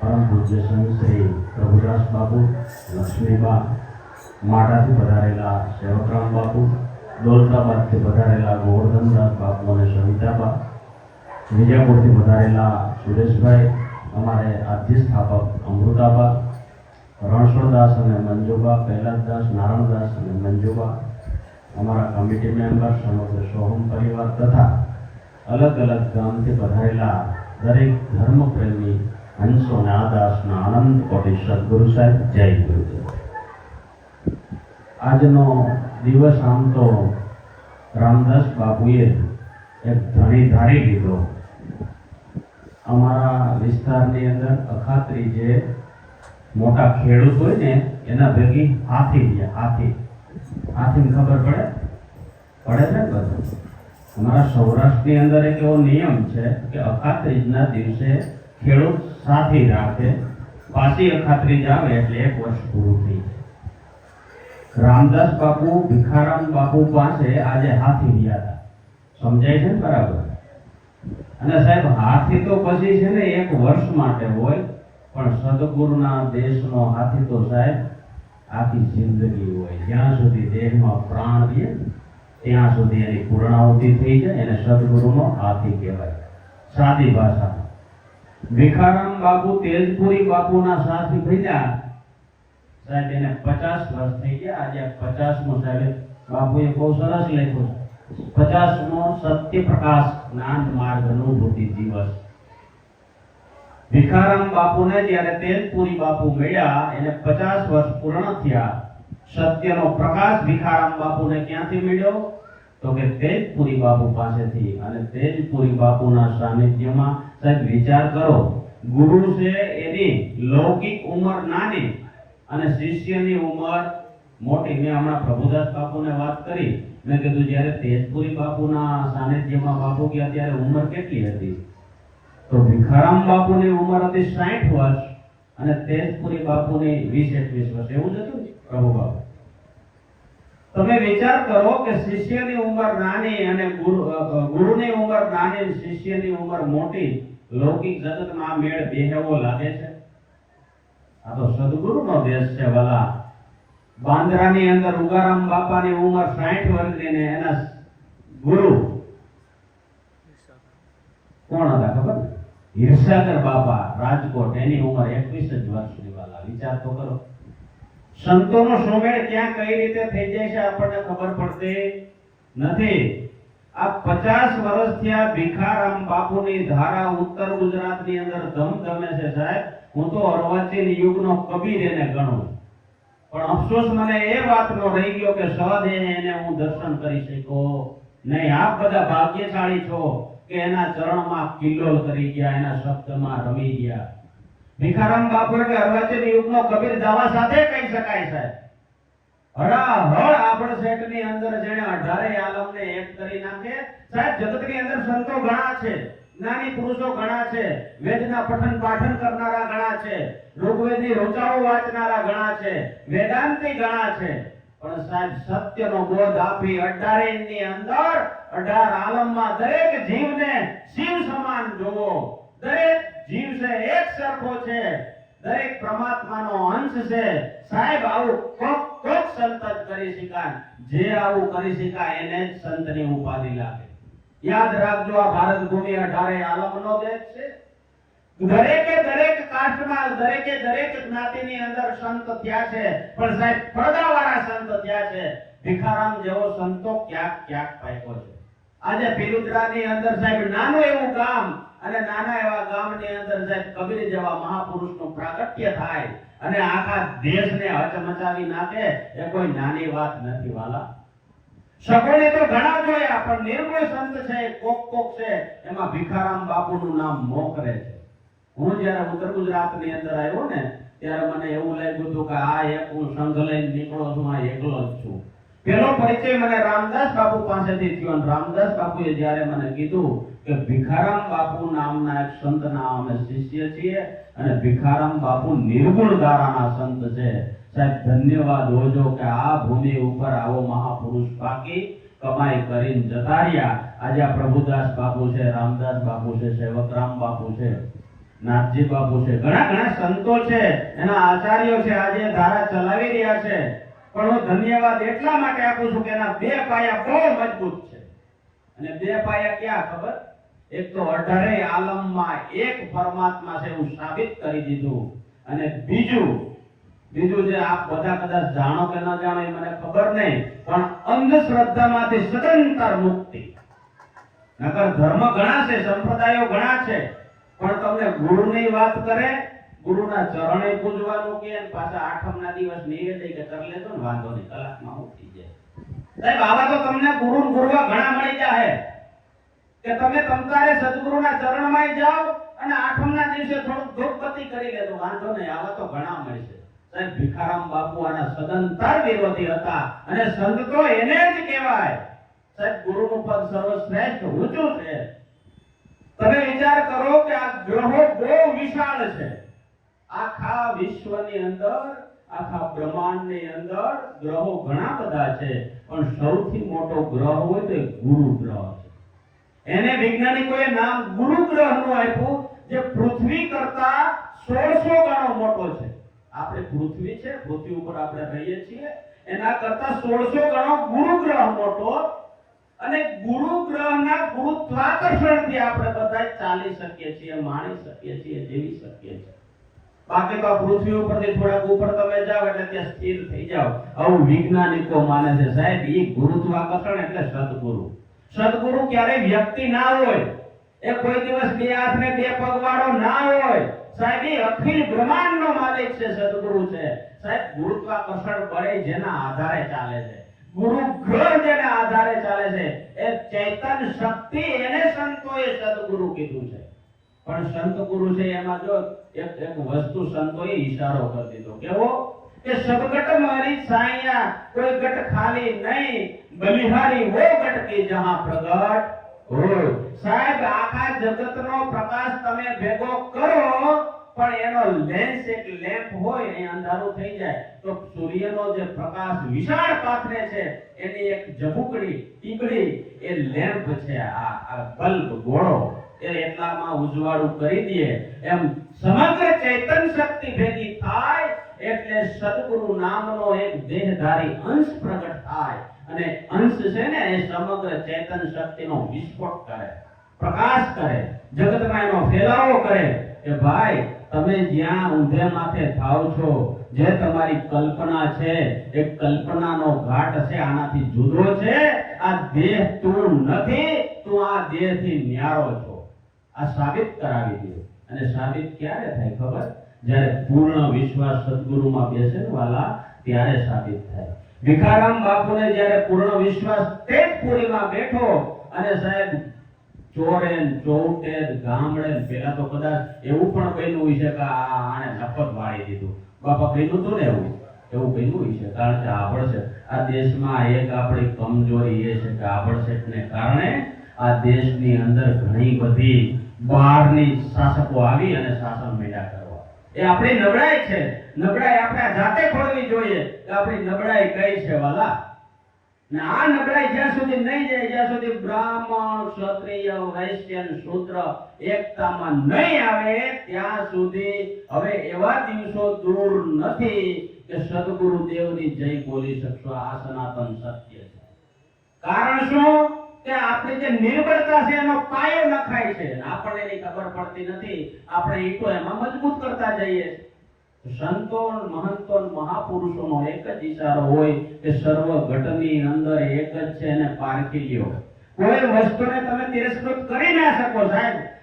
પરમ પૂજ્ય સંત શ્રી પ્રભુદાસ બાબુ લક્ષ્મીબા માટાથી પધારેલા સેવકરામ બાબુ દોલતાબાદથી પધારેલા ગોવર્ધનદાસ બાપુ અને સવિતાબા વિજયપુરથી વધારેલા સુરેશભાઈ, અમારે આદ્ય સ્થાપક અમૃતાબા, રણછોડદાસ અને મંજુબા, કૈલાસદાસ નારાયણદાસ અને મંજુબા, અમારા કમિટી મેમ્બર સમગ્ર સોહમ પરિવાર તથા અલગ અલગ ગામથી પધારેલા દરેક ધર્મપ્રેમી હંસો અને આનંદ કોટી સદગુરુ સાહેબ, જય ગુરુદેવ. આજનો દિવસ આમ તો રામદાસ બાપુએ એક ધણી ધારી લીધો. અમારા વિસ્તારની અંદર અખાત્રી જે મોટા ખેડૂત હોય ને, એના ભેગી હાથી છે, હાથી. હાથીને ખબર પડે? પડે છે બધું? અમારા સૌરાષ્ટ્રની અંદર એક એવો નિયમ છે કે અખાત્રીજના દિવસે ખેડૂત સાથી રાખે, પાછી અખાત્રીજ આવે એટલે એક વર્ષ પૂરું થઈ રામદાસ બાપુ ભિખારામ બાપુ પાસે આજે હાથી ગયા હતા. સમજાય છે બરાબર? અને સાહેબ, હાથી તો પછી છે ને એક વર્ષ માટે હોય, પણ સદગુરુના દેશનો હાથી તો સાહેબ, આખી જિંદગી હોય. જ્યાં સુધી દેહમાં પ્રાણ દે ત્યાં સુધી એની પૂર્ણાહુતિ થઈ જાય, એને સદગુરુનો હાથી કહેવાય. સાદી ભાષામાં. ભિખારામ બાપુ તેજપુરી બાપુના સાથી ભર્યા સાહેબ, એને પચાસ વર્ષ થઈ ગયા. આજે પચાસમો સાહેબ, બાપુએ બહુ સરસ લખ્યું પચાસમો સત્ય પ્રકાશ જ્ઞાન માર્ગ અનુભૂતિ દિવસ. ભિખારામ બાપુને જ્યારે તેજપુરી બાપુ મળ્યા, એને પચાસ વર્ષ પૂર્ણ થયા. સત્યનો પ્રકાશ ભિખારામ બાપુને ક્યાંથી મળ્યો? તો કે તેજપુરી બાપુ પાસેથી. અને તેજપુરી બાપુના સાનિધ્યમાં સાહેબ વિચાર કરો. ગુરુ છે એની લૌકિક ઉંમર નાની અને શિષ્યની ઉંમર મોટી. મેં હમણાં પ્રભુદાસ બાપુને વાત કરી. મેં કીધું, જ્યારે તેજપુરી બાપુના સાનિધ્યમાં બાપુ ગયા, ત્યારે ઉંમર કેટલી હતી? તો ભિખારામ બાપુની ઉંમર હતી સાઠ વર્ષ અને તેજપુરી બાપુની વીસ એકવીસ વર્ષ. એવું જ હતું? પ્રભુ બાપુ. તમે વિચાર કરો કે શિષ્યની ઉંમર નાની અને ગુરુની ઉંમર નાની શિષ્યની ઉંમર મોટી, લૌકિક જગતમાં મેળ બેહેવો લાગે છે? આ તો સદગુરુનો દેશ છે, વાલા. બાંદ્રાની અંદર ઉગારામ બાપાની ઉંમર સાઠ વર્ષની ને એના ગુરુ કોણ હતા ખબર? હિરસાગર બાપા, રાજકોટ. એની ઉંમર 21 જ વર્ષની વાલા. વિચાર તો કરો. સંતોનો સુમેળ ક્યાં કઈ રીતે થઈ જાય છે આપણને ખબર પડતી નથી. આ પચાસ વર્ષથી આ ભિખારામ બાપુની ધારા ઉત્તર ગુજરાતની અંદર ધમધમે છે સાહેબ. હું તો અર્વાચીન યુગનો કબીર એને ગણું. પણ અફસોસ મને એ વાતનો રહી ગયો કે સહદેહ એને હું દર્શન કરી શક્યો. નહીં, આપ બધા ભાગ્યશાળી છો કે એના ચરણમાં કિલ્લોલ કરી ગયા, એના શબ્દમાં રમી ગયા. ભિખારામ બાપુ એટલે અર્વાચીન યુગનો કબીર દાવા સાથે કહી શકાય, સાહેબ. હળાહળ આપણ શેઠની અંદર જેણે અઢારે આલમને એક કરી નાખે. સાહેબ, જગતની અંદર સંતો ઘણા છે. જ્ઞાની પુરુષો ઘણા છે, વેદના પઠન પાઠન કરનારા ઘણા છે, ઋગ્વેદની રોચાઓ વાંચનારા ઘણા છે, વેદાંતિ ઘણા છે. પણ સાહેબ, સત્યનો બોધ આપી અઢારેની અંદર અઢાર આલમમાં દરેક જીવને શિવ સમાન જોવો. દરેક જીવ છે એક સરખો છે. દરેક પરમાત્માનો અંશ છે. સાહેબ, આવું કોક કોક સંત કરી શકાય. જે આવું કરી શકાય એને જ સંતની ઉપાધિ લાગે. યાદ રાખજો, આ ભારત ભૂમિ અઢારે આલમનો દેશ છે. દરેકે દરેક કાસ્ટમાં, દરેકે દરેક જ્ઞાતિની અંદર સંત થયા છે. પણ સાહેબ, પડદાવાળા સંત થયા છે. ભિખારામ જેવો સંતો ક્યાંક ક્યાંક પાક્યો છે. આજે પિલુદ્રાની અંદર સાહેબ નાનું એવું ગામ અને નાના એવા ગામની અંદર સાહેબ કબીર જેવા મહાપુરુષનું પ્રાગટ્ય થાય અને આખા દેશને હચમચાવી નાખે, એ કોઈ નાની વાત નથી, વાલા. સગોળે તો ઘણા જોયા, પણ નિર્ગુણ સંત છે, કોક કોક છે, એમાં ભિખારામ બાપુનું નામ મોકરે છે. હું જ્યારે ઉત્તર ગુજરાતની અંદર આવ્યો ને, ત્યારે મને એવું લાગ્યું હતું કે આ એક હું સંઘ લઈને નીકળો છું, આ એકલો જ છું. પેલો પરિચય મને રામદાસ બાપુ પાસેથી થયો અને રામદાસ બાપુએ જ્યારે મને કીધું કે ભિખારામ બાપુ નામના એક સંતના અમે શિષ્ય છીએ અને ભિખારામ બાપુ નિર્ગુણ ધારાના સંત છે. સાહેબ, ધન્યવાદ. હોજો કે આ ભૂમિ ઉપર આવો મહાપુરુષ પાકી કમાઈ કરીને જતા રહ્યા. આજે પ્રભુદાસ બાપુ છે, રામદાસ બાપુ છે, સેવકરામ બાપુ છે, નાથજી બાપુ છે. ઘણા ઘણા સંતો છે, એના આચાર્યો છે, આજે ધારા ચલાવી રહ્યા છે. પણ હું ધન્યવાદ એટલા માટે આપું છું કે એના બે પાયા બહુ મજબૂત છે. અને બે પાયા ક્યાં ખબર? એક તો અઢારે આલમમાં એક પરમાત્મા છે એવું સાબિત કરી દીધું. અને બીજું બીજું જે આપ બધા કદાચ જાણો કે ન જાણો એ મને ખબર નહીં, પણ અંધશ્રદ્ધામાંથી સદંતર મુક્તિ. નકર ધર્મ ઘણા છે, સંપ્રદાયો ઘણા છે, પણ તમને ગુરુની વાત કરે, ગુરુના ચરણે પૂજવાનું કે પાછા આઠમના દિવસ નિવેદય કે કરી લેતો ને વાંધો નહીં, કલાકમાં ઉઠી જાય. સાહેબ, આવા તો તમને ગુરુ ગુરવા ઘણા મળી જાય કે તમે તમતારે સદગુરુના ચરણમાં જાઓ અને આઠમના દિવસે થોડુંક ધૂપબત્તી કરી લેજો. વાંધો નહીં, આવા તો ઘણા મળશે. સાહેબ, ભિખારામ બાપુ આના સદંતર વિરોધી હતા અને સંત તો એને જ કહેવાય. સાહેબ, ગુરુનું પદ સર્વશ્રેષ્ઠ, ઊંચું છે. તમે વિચાર કરો કે આ ગ્રહો બહુ વિશાળ છે. આખા વિશ્વની અંદર, આખા બ્રહ્માંડની અંદર ગ્રહો ઘણા બધા છે. પણ સૌથી મોટો ગ્રહ હોય તો ગુરુ ગ્રહ છે. એને વૈજ્ઞાનિકોએ નામ ગુરુ ગ્રહનું આપ્યું, જે પૃથ્વી કરતા સોળસો ગણો મોટો છે. આપણે પૃથ્વી છે, પૃથ્વી ઉપર આપણે રહીએ છીએ. એના કરતા સોળસો ગણો ગુરુ ગ્રહ મોટો. અને ગુરુ ગ્રહના ગુરુત્વાકર્ષણથી આપણે બધા ચાલી શકીએ છીએ, માણી શકીએ છીએ, જીવી શકીએ છીએ. બાકી તો પૃથ્વી ઉપરથી થોડાક ઉપર તમે જાઓ એટલે ત્યાં સ્થિર થઈ જાઓ. આવું વૈજ્ઞાનિકો માને છે, સાહેબ એ ગુરુત્વાકર્ષણ એટલે સદગુરુ. સદગુરુ ક્યારે વ્યક્તિ ના હોય, એ કોઈ દિવસ બે હાથ ને બે પગવાળો ના હોય, સાહેબ અખિલ બ્રહ્માંડનો માલિક છે, સદગુરુ છે. સાહેબ, ગુરુત્વાકર્ષણ બળે જેના આધારે ચાલે છે. ગુરુ ગ્રહ જેના આધારે ચાલે છે. એ ચેતન શક્તિ એને સંતોએ સદગુરુ કીધું છે. પણ સંત ગુરુ છે એમાં જો એક એક વસ્તુ સંતોએ ઈશારો કરી દીધો. કેવો? કે સબગટ મારી સાયા કોઈ ગટ ખાલી નહીં બલિહારી હો ગટ કે જહાં પ્રગટ. સાહેબ આખા જગતનો પ્રકાશ તમે ભેગો કરો પણ એનો લેન્સ એક લેમ્પ હોય એ અંધારું થઈ જાય તો સૂર્યનો જે પ્રકાશ વિશાળ પાથરે છે એની એક ઝબુકડી ટીકડી એ લેમ્પ છે આ આ બલ્બ ગોળો એ એટલામાં ઉજવાળું કરી દે. એમ સમગ્ર ચૈતન શક્તિ ભેગી થાય એટલે સદગુરુ નામનો એક દેહધારી અંશ પ્રગટ થાય અને અંશ છે ને એ સમગ્ર ચેતન શક્તિનો વિસ્ફોટ કરે, પ્રકાશ કરે, જગતમાં એનો ફેલાવો કરે કે ભાઈ, તમે જ્યાં ઊંધે માથે થાવ છો, જે તમારી કલ્પના છે, એ કલ્પનાનો ઘાટ છે, આનાથી જુદો છે, આ દેહ તું નથી, તું આ દેહથી ન્યારો છો. આ સાબિત કરાવી દે. અને સાબિત ક્યારે થાય ખબર? જ્યારે પૂર્ણ વિશ્વાસ સદગુરુમાં બેસે ને વાલા ત્યારે સાબિત થાય. ભિખારામ બાપુને જ્યારે પૂર્ણ વિશ્વાસ તે જ બેઠો અને સાહેબ ચોરે ચોટે ગામડે પેલા તો કદાચ એવું પણ બન્યું હોય છે કે આને નફત વાળી દીધું. બાપા, બન્યું હતું ને એવું? એવું બન્યું હોય છે, કારણ કે આભળ છે આ દેશમાં એક આપણી કમજોરી એ છે કે આભળશેટને કારણે આ દેશની અંદર ઘણી બધી બહારની શાસકો આવી અને શાસન મેળા કરવા એ આપણી નબળાઈ છે. નબળાઈ આપણે જાતે ખોલવી જોઈએ કે આપણી નબળાઈ કઈ છે, વાલા? ને આ નબળાઈ જ્યાં સુધી નહીં જાય, જ્યાં સુધી બ્રાહ્મણ, ક્ષત્રિય વૈશ્ય શૂદ્ર એકતામાં નહીં આવે, ત્યાં સુધી હવે એવા દિવસો દૂર નથી કે સદગુરુ દેવની જય બોલી શકશો. આ સનાતન સત્ય છે. કારણ શું?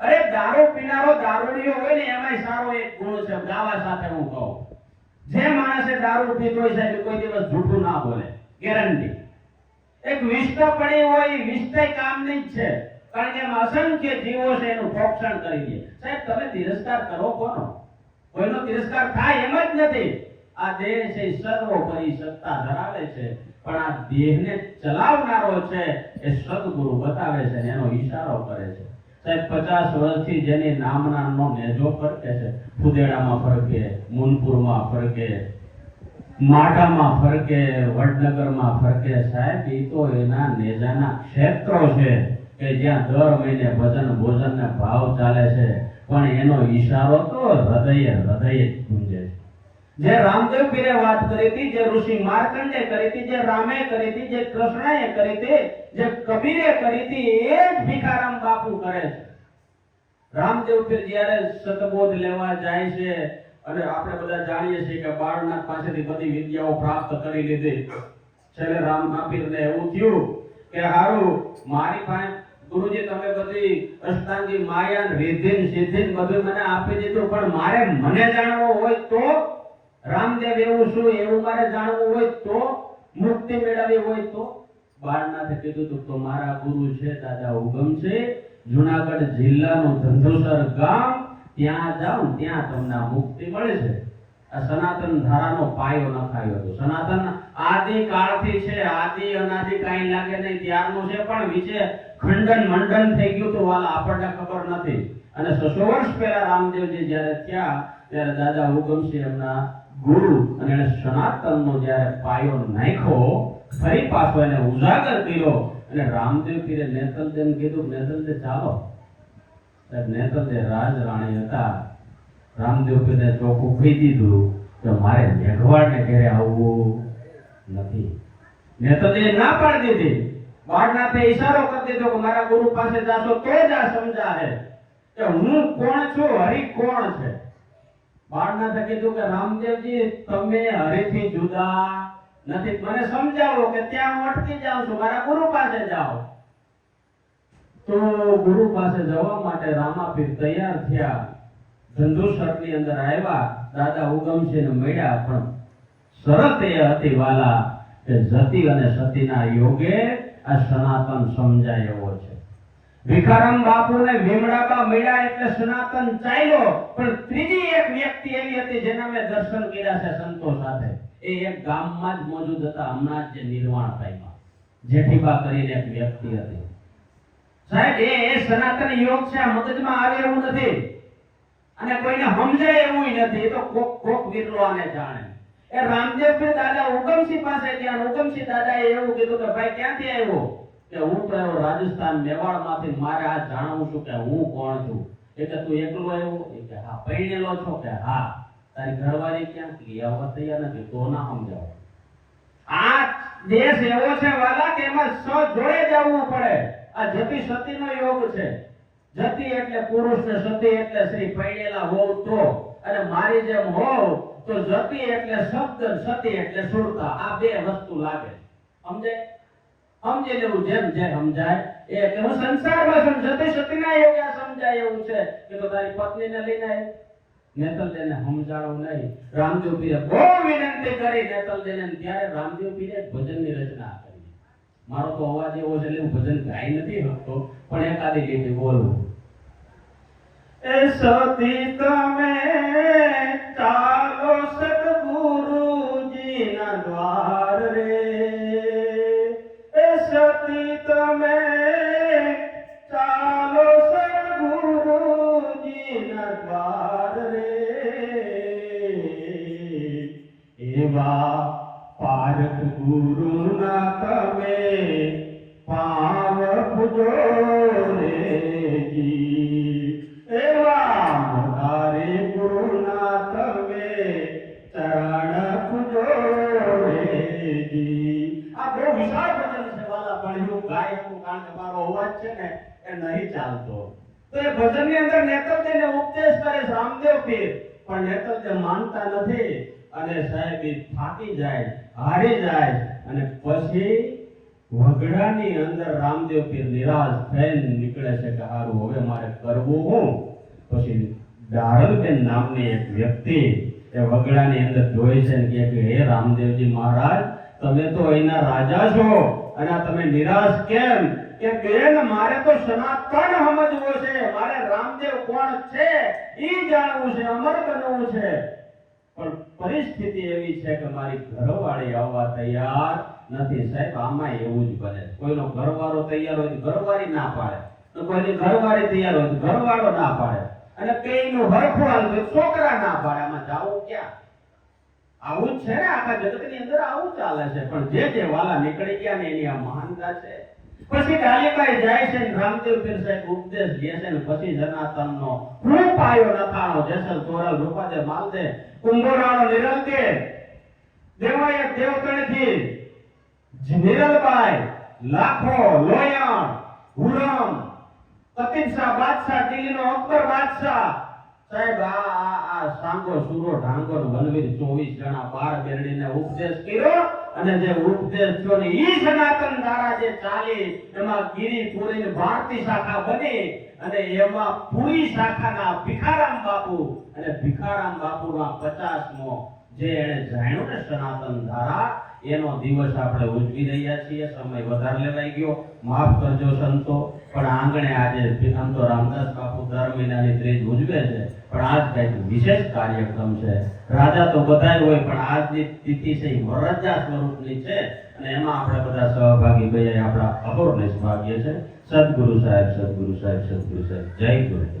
અરે દારૂ પીનારો દારૂડિયો હોય ને, એમાંય સારો એક હું કહું. જે માણસે દારૂ પીતો હોય કોઈ દિવસ જૂઠું ના બોલે. ગેરંટી. એક વિષ્ટ પડી હોય વિષ્ટ કામની જ છે. કારણ કે એમાં અસંખ્ય જીવો છે, એનું ભોક્ષણ કરી દે. સાહેબ, તમે તિરસ્કાર કરો કોનો? કોઈનો તિરસ્કાર થાય એમ જ નથી. આ દેહ છે સર્વોપરી સત્તા ધરાવે છે. પણ આ દેહને ચલાવનારો છે, એ સદગુરુ બતાવે છે એનો ઈશારો કરે છે. સાહેબ, પચાસ વર્ષથી જેની નામના નેજો ફરકે છે. ફુદેડામાં ફરકે, મુનપુરમાં ફરકે માટામાં ફરકે, વડનગરમાં ફરકે સાહેબ એ તો એના નેજાના ક્ષેત્રો છે કે જ્યાં દર મહિને ભજન ભોજન ભાવ ચાલે છે. પણ એનો ઈશારો તો હૃદયે હૃદયે ગુંજે છે. જે રામદેવ પીરે વાત કરી હતી, જે ઋષિ માર્કંડે કરી હતી, જે રામે કરી હતી, જે કૃષ્ણએ કરી હતી, જે કબીરે કરી હતી, એ જ ભિખારામ બાપુ કરે છે. રામદેવ પીર જ્યારે સતબોધ લેવા જાય છે અને આપણે બધા જાણીએ છીએ કે બાળનાથ પાસેથી બધી વિદ્યાઓ પ્રાપ્ત કરી લીધી. છેલ્લે રામ પીરને એવું થયું કે હારું, મારી પાસે ગુરુજી તમે બધી અષ્ટાંગી માયા રિદ્ધિ સિદ્ધિ બધું મને આપી દીધું, પણ મારે મને જાણવું હોય તો રામદેવ એવું શું, એવું મારે જાણવું હોય તો મુક્તિ મેળવવી હોય તો? બાળનાથે કીધું હતું તો મારા ગુરુ છે, દાદા ઉગમ છે, જુનાગઢ જિલ્લાનું ધંધુસર ગામ ત્યાં જાઓ ત્યાં તમને મુક્તિ મળે છે. આ સનાતન ધારાનો પાયો નખાયો હતો. સનાતન આદિ કાળથી છે, આદિ અનાદિ કાંઈ લાગે નહીં, ત્યારનું છે, પણ વિશે ખંડન મંડન થઈ ગયું તો વાલા, આપણને ખબર નથી. અને છસો વર્ષ પહેલા રામદેવજી જ્યારે થયા, ત્યારે દાદા ઉગમસિંહ એમના ગુરુ અને એને સનાતનનો જ્યારે પાયો નાખ્યો, ફરી પાછો એને ઉજાગર કર્યો. અને રામદેવ પીરે નેતલદેવને કીધું નેતલદે ચાલો. સાહેબ તે રાજ રાણી હતા. રામદેવને ચોખ્ખું કહી દીધું કે મારે મેઘવાડને ઘેરે આવવું નથી. મેં તો તે ના પાડી દીધી. બાળનાથે ઈશારો કરી દીધો કે મારા ગુરુ પાસે જાશો તો જ આ સમજાશે કે હું કોણ છું, હરિ કોણ છે? બાળનાથે કીધું કે રામદેવજી, તમે હરિથી જુદા નથી. મને સમજાવો કે ત્યાં હું અટકી જાઉં છું, મારા ગુરુ પાસે જાઓ. તો ગુરુ પાસે જવા માટે રામાપીર તૈયાર થયા. ધંધુસરની અંદર આવ્યા. દાદા ઉગમસિંહને મળ્યા, પણ શરત એ હતી વાલા કે જતી અને સતીના યોગે આ સનાતન સમજાય એવો છે. ભિખારામ બાપુને ભીમડાબા મળ્યા એટલે સનાતન ચાલ્યો. પણ ત્રીજી એક વ્યક્તિ એવી હતી જેના મેં દર્શન કર્યા છે સંતો સાથે. એ એક ગામમાં જ મોજૂદ હતા હમણાં જ જે નિર્વાણ પામ્યા. જેઠીબા કરીને એક વ્યક્તિ હતી. સાહેબ, એ એ સનાતન યોગ છે, આ મગજમાં આવે એવું નથી. અને કોઈને સમજાય એવું નથી, એ તો કોક કોક વિરલો આને જાણે. એ રામદેવ પીર દાદા ઉગમસિંહ પાસે ત્યાં ઉગમસિંહ દાદાએ એવું કીધું કે, ભાઈ, ક્યાંથી આવ્યો? કે, હું તો રાજસ્થાન મેવાડમાંથી મારે આ જાણવું છું કે હું કોણ છું. એ કે, તું એકલો આવ્યો? કે, હા પૈણેલો છો. કે, હા, તારી ઘરવાળી ક્યાં લઈ તૈયાર નથી, તો ના સમજાવો. આ દેશ એવો છે, વાલા, કે એમાં સ જોડે જવું પડે. આ જતી સતીનો યોગ છે. જતી એટલે પુરુષ ને સતી એટલે સ્ત્રી પૈણેલા હોવ તો. અને મારી જેમ હોવ તો જતી એટલે શબ્દ સતી એટલે સુરતા. આ બે વસ્તુ લાગે. સમજે? સમજી લેવું જેમ જે સમજાય. એ કે હું સંસારમાં જતી સતીના યોગે સમજાય એવું છે કે તો તારી પત્નીને લઈને આય. નેતલદેને સમજાણું નહીં. રામદેવ પીરે બહુ વિનંતી કરી નેતલદેને અને ત્યારે એક ભજનની રચના કરી મારો તો અવાજ એવો છે, એટલે હું ભજન ગાઈ નથી શકતો, પણ એકાદી લીટી બોલું. એ સતી તમે ચાલો સદગુરુજીના દ્વાર રે. એ સતી તમે ચાલો સદગુરુજીના દ્વાર રે. એવા પારક ગુરુના તમે તમે ચરણ પૂજો ભજન છે ને એ નહીં ચાલતો. તો એ ભજનની અંદર નેતૃત્વને ઉપદેશ કરે રામદેવ પીર, પણ નેતૃત્વ માનતા નથી. અને સાહેબ થાકી જાય, હારી જાય અને પછી વગડાની અંદર રામદેવ પીર નિરાશ થઈને નીકળે છે કે હારું, હવે મારે કરવું હું? પછી દારલબેન નામની એક વ્યક્તિ એ વગડાની અંદર જોઈ છે કે હે રામદેવજી મહારાજ, તમે તો અહીંના રાજા છો અને તમે નિરાશ કેમ? કે બેન, મારે તો સનાતન સમજવો છે. મારે રામદેવ કોણ છે? એ જાણવું છે, અમર બનવું છે. પણ પરિસ્થિતિ એવી છે કે મારી ઘરવાળી આવવા તૈયાર નથી સાહેબ, આમાં એવું જ બને કોઈનો ઘરવાળો તૈયાર હોય તો ઘરવાળી ના પાડે. કોઈની ઘરવાળી તૈયાર હોય ઘરવાળો ના પાડે. અને કઈનું હરખું હાલતું છોકરા ના પાડે. આમાં જાવું ક્યાં? આવું જ છે ને આખા જગતની અંદર, આવું ચાલે છે. પણ જે જે વાલા નીકળી ગયા ને એની આ મહાનતા છે. પછી ડાલીબાઈ જાય છે ને રામદેવ પીર ઉપદેશ લે છે ને પછી જનાતનનો રૂપ આવ્યો નથાણો જેસલ તોરલ રૂપાદે માલદે, કુંભોરાણો નિરંતે દેવાય દેવતણથી નિરલભાઈ લાખો, લોયણ હુરમ કતિબશાહ બાદશાહ દિલ્હીનો અકબર બાદશાહ. સાહેબ, આ આ સાંગો સુરો ઢાંગો ને વનવીર 24 જણા બાર બેરડીને ઉપદેશ કર્યો. અને જે ઉપદેશ થયો ને ઈ સનાતન ધારા જે ચાલી, એમાં ગિરી પૂરી ભારતી શાખા બની અને એમાં પૂરી શાખાના ભિખારામ બાપુ અને ભિખારામ બાપુના 50મો જે એને જાણ્યું ને સનાતન ધારા એનો દિવસ આપણે ઉજવી રહ્યા છીએ, સમય વધારે લેવાઈ ગયો. માફ કરજો સંતો, પણ આંગણે આજે સંતો રામદાસ બાપુ દર મહિનાની ત્રીજ ઉજવે છે. પણ આજ કંઈક વિશેષ કાર્યક્રમ છે. રાજા તો બધાય હોય, પણ આજની તિથિ છે વરરાજા સ્વરૂપની છે. અને એમાં આપણે બધા સહભાગી ભાઈ આપણા અહોર ભાગ્ય છે. સદગુરુ સાહેબ સદગુરુ સાહેબ સદગુરુ સાહેબ. જય ગુરુદેવ.